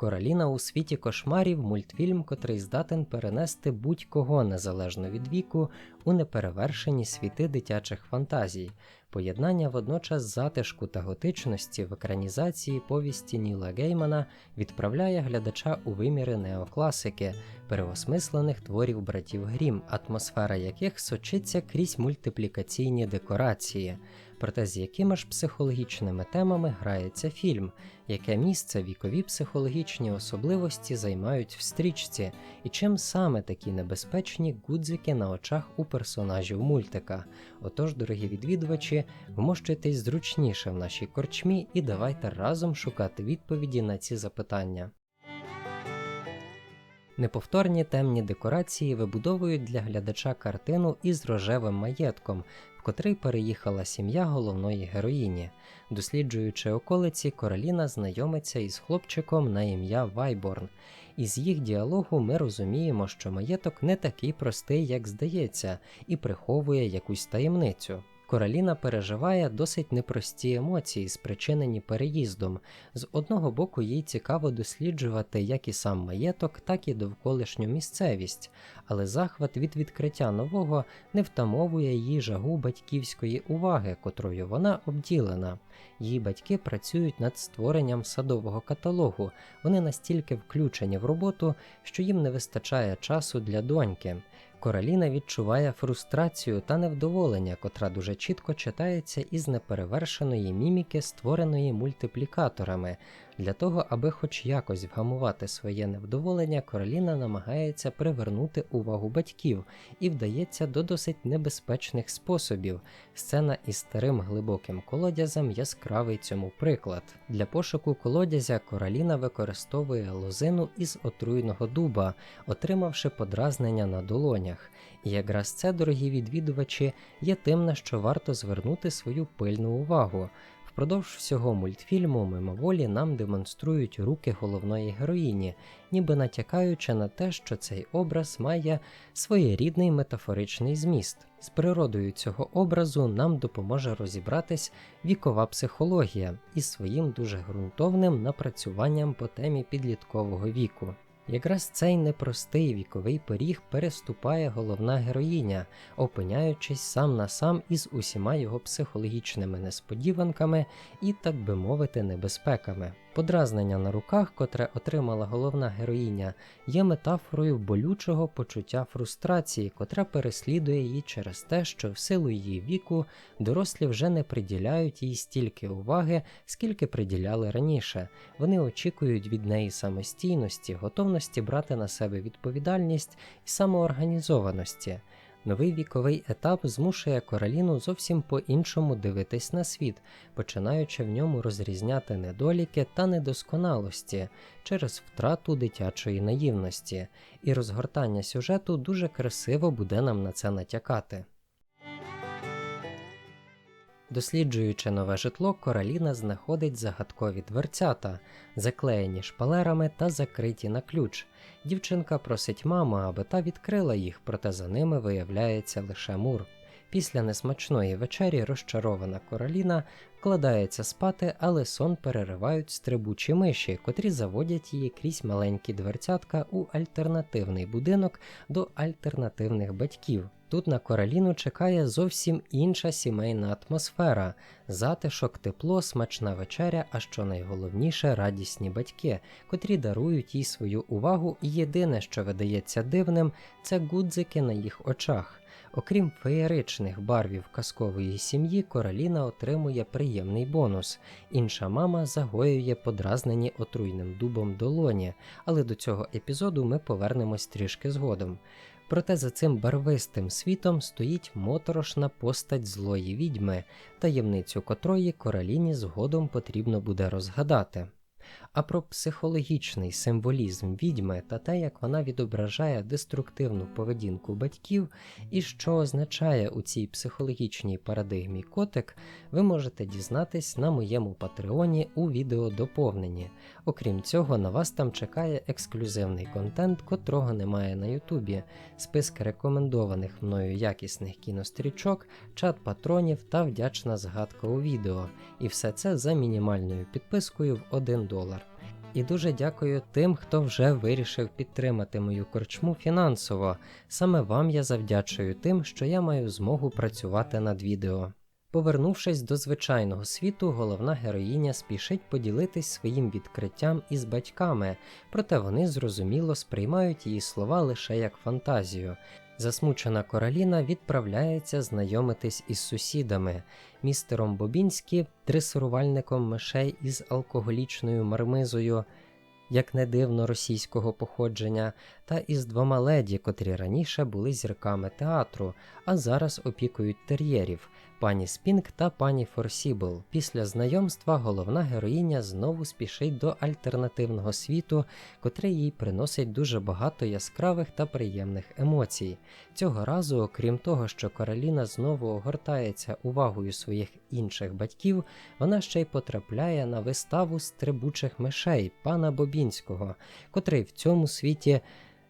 Кораліна у світі кошмарів мультфільм, котрий здатен перенести будь-кого незалежно від віку у неперевершені світи дитячих фантазій, поєднання водночас затишку та готичності в екранізації повісті Ніла Геймана відправляє глядача у виміри неокласики, переосмислених творів братів Грім, атмосфера яких сочиться крізь мультиплікаційні декорації. Проте з якими ж психологічними темами грається фільм, яке місце вікові психологічні особливості займають в стрічці, і чим саме такі небезпечні гудзики на очах у персонажів мультика. Отож, дорогі відвідувачі, вмощуйтесь зручніше в нашій корчмі і давайте разом шукати відповіді на ці запитання. Неповторні темні декорації вибудовують для глядача картину із рожевим маєтком, котрий переїхала сім'я головної героїні. Досліджуючи околиці, Короліна знайомиться із хлопчиком на ім'я Вайборн. Із їх діалогу ми розуміємо, що маєток не такий простий, як здається, і приховує якусь таємницю. Короліна переживає досить непрості емоції, спричинені переїздом. З одного боку, їй цікаво досліджувати як і сам маєток, так і довколишню місцевість, але захват від відкриття нового не втамовує її жагу батьківської уваги, котрою вона обділена. Її батьки працюють над створенням садового каталогу, вони настільки включені в роботу, що їм не вистачає часу для доньки. Кораліна відчуває фрустрацію та невдоволення, котра дуже чітко читається із неперевершеної міміки, створеної мультиплікаторами. Для того, аби хоч якось вгамувати своє невдоволення, Короліна намагається привернути увагу батьків і вдається до досить небезпечних способів. Сцена із старим глибоким колодязем яскравий цьому приклад. Для пошуку колодязя Короліна використовує лозину із отруйного дуба, отримавши подразнення на долонях. І якраз це, дорогі відвідувачі, є тим, на що варто звернути свою пильну увагу. Впродовж всього мультфільму мимоволі нам демонструють руки головної героїні, ніби натякаючи на те, що цей образ має своєрідний метафоричний зміст. З природою цього образу нам допоможе розібратись вікова психологія із своїм дуже ґрунтовним напрацюванням по темі підліткового віку. Якраз цей непростий віковий поріг переступає головна героїня, опиняючись сам на сам із усіма його психологічними несподіванками і, так би мовити, небезпеками. Подразнення на руках, котре отримала головна героїня, є метафорою болючого почуття фрустрації, котра переслідує її через те, що в силу її віку дорослі вже не приділяють їй стільки уваги, скільки приділяли раніше. Вони очікують від неї самостійності, готовності брати на себе відповідальність і самоорганізованості. Новий віковий етап змушує Кораліну зовсім по-іншому дивитись на світ, починаючи в ньому розрізняти недоліки та недосконалості через втрату дитячої наївності, і розгортання сюжету дуже красиво буде нам на це натякати. Досліджуючи нове житло, Кораліна знаходить загадкові дверцята, заклеєні шпалерами та закриті на ключ. Дівчинка просить маму, аби та відкрила їх, проте за ними виявляється лише мур. Після несмачної вечері розчарована Кораліна вкладається спати, але сон переривають стрибучі миші, котрі заводять її крізь маленькі дверцятка у альтернативний будинок до альтернативних батьків. Тут на Кораліну чекає зовсім інша сімейна атмосфера, затишок, тепло, смачна вечеря, а що найголовніше радісні батьки, котрі дарують їй свою увагу, і єдине, що видається дивним, це гудзики на їх очах. Окрім феєричних барвів казкової сім'ї, Кораліна отримує приємний бонус. Інша мама загоює подразнені отруйним дубом долоні, але до цього епізоду ми повернемось трішки згодом. Проте за цим барвистим світом стоїть моторошна постать злої відьми, таємницю котрої короліні згодом потрібно буде розгадати. А про психологічний символізм відьми та те, як вона відображає деструктивну поведінку батьків і що означає у цій психологічній парадигмі котик, ви можете дізнатись на моєму патреоні у відеодоповненні. Окрім цього, на вас там чекає ексклюзивний контент, котрого немає на Ютубі, списки рекомендованих мною якісних кінострічок, чат патронів та вдячна згадка у відео. І все це за мінімальною підпискою в 1 долар. І дуже дякую тим, хто вже вирішив підтримати мою корчму фінансово. Саме вам я завдячую тим, що я маю змогу працювати над відео. Повернувшись до звичайного світу, головна героїня спішить поділитись своїм відкриттям із батьками, проте вони зрозуміло сприймають її слова лише як фантазію. Засмучена Короліна відправляється знайомитись із сусідами, містером Бобінські, дресирувальником мишей із алкоголічною мармизою, як не дивно російського походження, та із двома леді, котрі раніше були зірками театру, а зараз опікують тер'єрів пані Спінк та пані Форсібл. Після знайомства головна героїня знову спішить до альтернативного світу, котрий їй приносить дуже багато яскравих та приємних емоцій. Цього разу, окрім того, що Кароліна знову огортається увагою своїх інших батьків, вона ще й потрапляє на виставу стрибучих мишей пана Бобінського, котрий в цьому світі.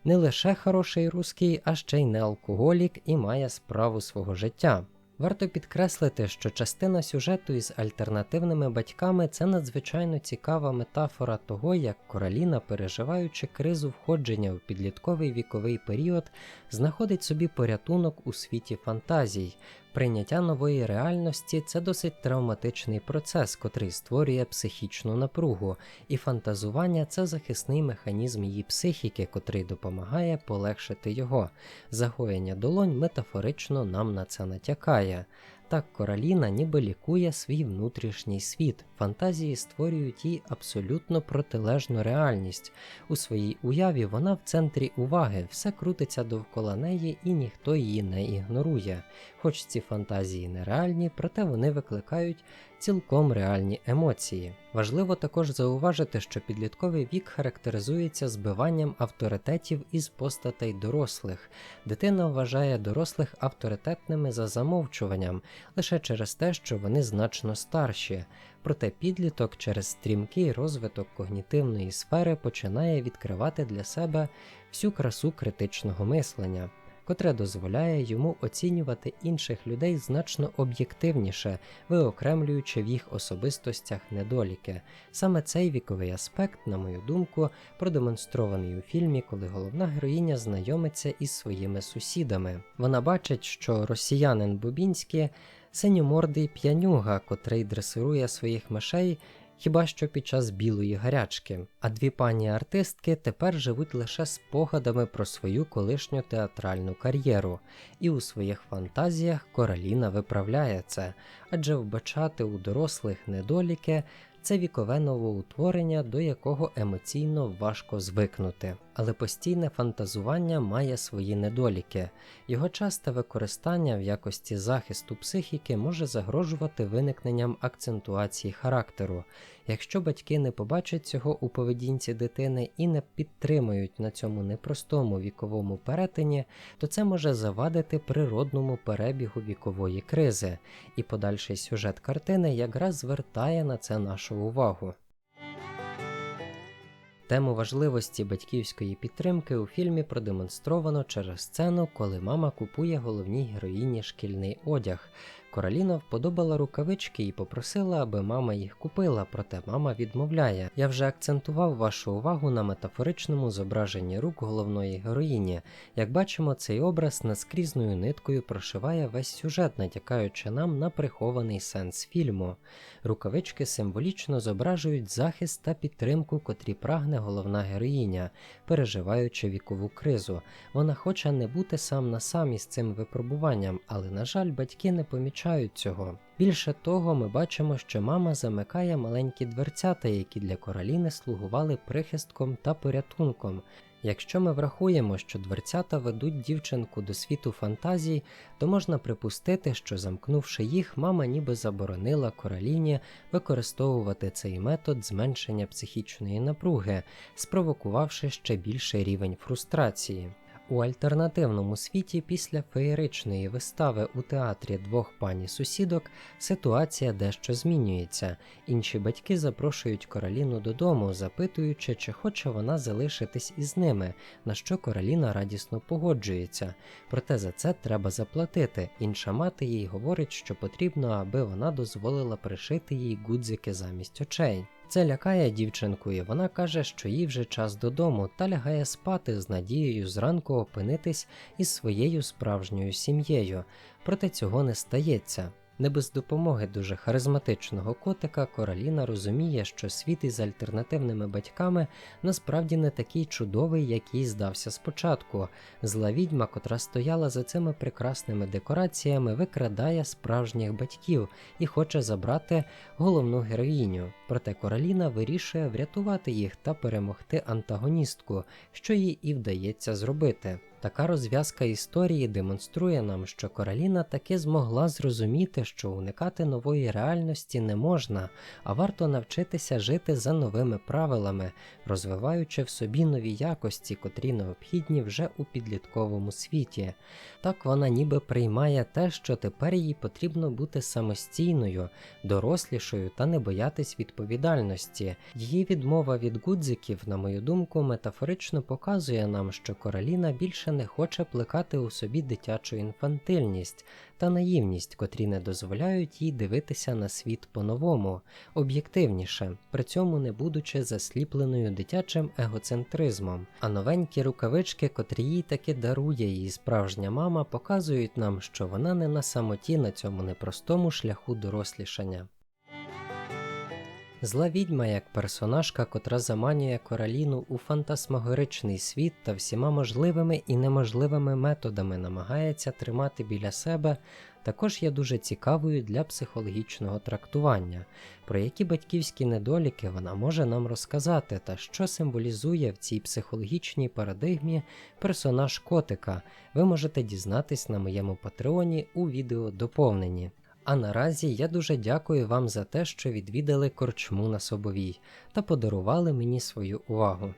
Не лише хороший русський, а ще й не алкоголік і має справу свого життя. Варто підкреслити, що частина сюжету із альтернативними батьками це надзвичайно цікава метафора того, як Короліна, переживаючи кризу входження в підлітковий віковий період, знаходить собі порятунок у світі фантазій. Прийняття нової реальності це досить травматичний процес, котрий створює психічну напругу, і фантазування це захисний механізм її психіки, котрий допомагає полегшити його. Загоєння долонь метафорично нам на це натякає. Так Кораліна ніби лікує свій внутрішній світ. Фантазії створюють їй абсолютно протилежну реальність. У своїй уяві вона в центрі уваги, все крутиться довкола неї і ніхто її не ігнорує. Хоч ці фантазії нереальні, проте вони викликають цілком реальні емоції. Важливо також зауважити, що підлітковий вік характеризується збиванням авторитетів із постатей дорослих. Дитина вважає дорослих авторитетними за замовчуванням лише через те, що вони значно старші. Проте підліток через стрімкий розвиток когнітивної сфери починає відкривати для себе всю красу критичного мислення котре дозволяє йому оцінювати інших людей значно об'єктивніше, виокремлюючи в їх особистостях недоліки. Саме цей віковий аспект, на мою думку, продемонстрований у фільмі, коли головна героїня знайомиться із своїми сусідами. Вона бачить, що росіянин Бубінський синьомордий п'янюга, котрий дресирує своїх мишей хіба що під час білої гарячки. А дві пані артистки тепер живуть лише спогадами про свою колишню театральну кар'єру, і у своїх фантазіях Короліна виправляє це, адже вбачати у дорослих недоліки це вікове новоутворення, до якого емоційно важко звикнути. Але постійне фантазування має свої недоліки. Його часте використання в якості захисту психіки може загрожувати виникненням акцентуації характеру. Якщо батьки не побачать цього у поведінці дитини і не підтримують на цьому непростому віковому перетині, то це може завадити природному перебігу вікової кризи, і подальший сюжет картини якраз звертає на це нашу увагу. Тему важливості батьківської підтримки у фільмі продемонстровано через сцену, коли мама купує головній героїні шкільний одяг. Короліна вподобала рукавички і попросила, аби мама їх купила, проте мама відмовляє. Я вже акцентував вашу увагу на метафоричному зображенні рук головної героїні. Як бачимо, цей образ наскрізною ниткою прошиває весь сюжет, натякаючи нам на прихований сенс фільму. Рукавички символічно зображують захист та підтримку, котрі прагне головна героїня, переживаючи вікову кризу. Вона хоче не бути сам на сам із цим випробуванням, але, на жаль, батьки не помічають цього. Більше того, ми бачимо, що мама замикає маленькі дверцята, які для короліни слугували прихистком та порятунком. Якщо ми врахуємо, що дверцята ведуть дівчинку до світу фантазій, то можна припустити, що замкнувши їх, мама ніби заборонила короліні використовувати цей метод зменшення психічної напруги, спровокувавши ще більший рівень фрустрації. У альтернативному світі після феєричної вистави у театрі двох пані сусідок ситуація дещо змінюється. Інші батьки запрошують Короліну додому, запитуючи, чи хоче вона залишитись із ними, на що Короліна радісно погоджується. Проте за це треба заплатити. Інша мати їй говорить, що потрібно, аби вона дозволила пришити їй гудзики замість очей. Це лякає дівчинку, і вона каже, що їй вже час додому та лягає спати з надією зранку опинитись із своєю справжньою сім'єю. Проте цього не стається. Не без допомоги дуже харизматичного котика Кораліна розуміє, що світ із альтернативними батьками насправді не такий чудовий, як їй здався спочатку. Зла відьма, котра стояла за цими прекрасними декораціями, викрадає справжніх батьків і хоче забрати головну героїню. Проте Кораліна вирішує врятувати їх та перемогти антагоністку, що їй і вдається зробити. Така розв'язка історії демонструє нам, що Кораліна таки змогла зрозуміти, що уникати нової реальності не можна, а варто навчитися жити за новими правилами, розвиваючи в собі нові якості, котрі необхідні вже у підлітковому світі. Так вона ніби приймає те, що тепер їй потрібно бути самостійною, дорослішою та не боятись відповідальності. Її відмова від гудзиків, на мою думку, метафорично показує нам, що Кораліна більше не хоче плекати у собі дитячу інфантильність та наївність, котрі не дозволяють їй дивитися на світ по-новому, об'єктивніше, при цьому не будучи засліпленою дитячим егоцентризмом. А новенькі рукавички, котрі їй таки дарує її справжня мама, показують нам, що вона не на самоті на цьому непростому шляху дорослішання. Зла відьма як персонажка, котра заманює Кораліну у фантасмагоричний світ та всіма можливими і неможливими методами намагається тримати біля себе, також є дуже цікавою для психологічного трактування, про які батьківські недоліки вона може нам розказати, та що символізує в цій психологічній парадигмі персонаж котика. Ви можете дізнатись на моєму патреоні у відео доповненні. А наразі я дуже дякую вам за те, що відвідали корчму на Собовій та подарували мені свою увагу.